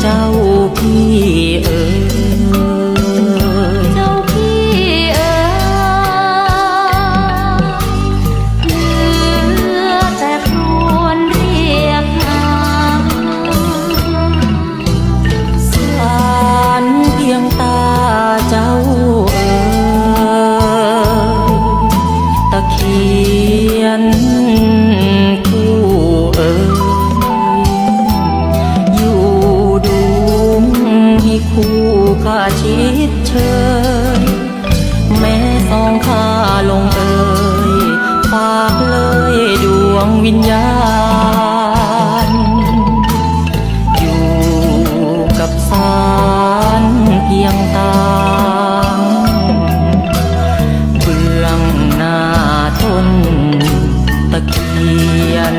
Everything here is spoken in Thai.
เจ้าพี่เอ๋ยเจ้าพี่เอ๋ยเหลือแต่ครวญเรียกหาสารเพียงตาเจ้าเอ๋ยตะเคียน คู่ข้าชิดเชยแม้สองข้าลงเอยฝากเลยดวงวิญญาณ อยู่กับสารเพียงตาเบื้องหน้าทนตะเคียน